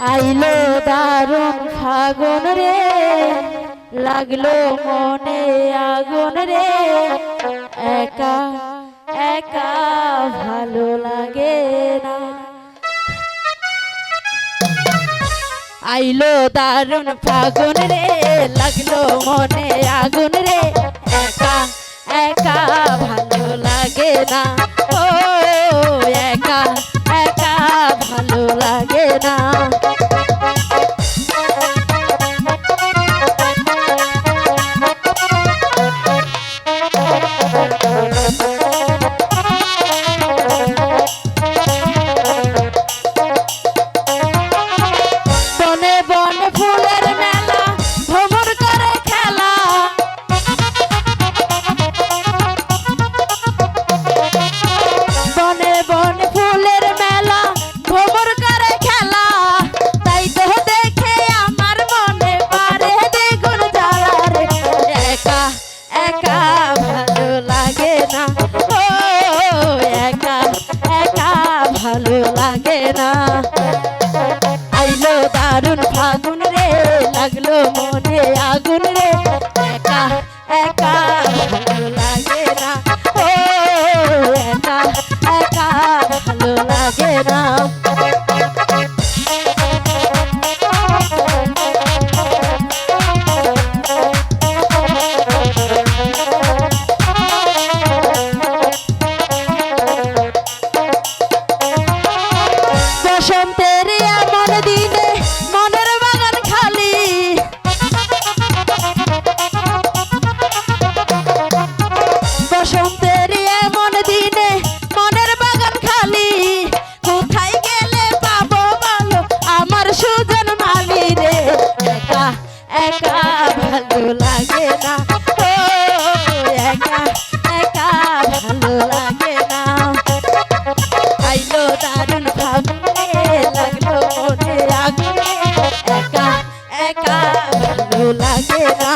আইলো দারুণ ফাগুন রে, লাগল মনে আগুন রে। একা একা ভালো লাগে না। আইলো দারুণ ফাগুন রে, লাগল মনে আগুন রে। একা একা ভালো লাগে না। ও, একা একা ভালো লাগে না। ভালো লাগে না। আইলো দারুণ ফাগুন রে লাগল মনে আগুন রে। একা একা একা ভালো লাগে না। একা একা ভালো লাগে না। আইলো ভাবে লাগল মনে একা একা ভালো লাগে না।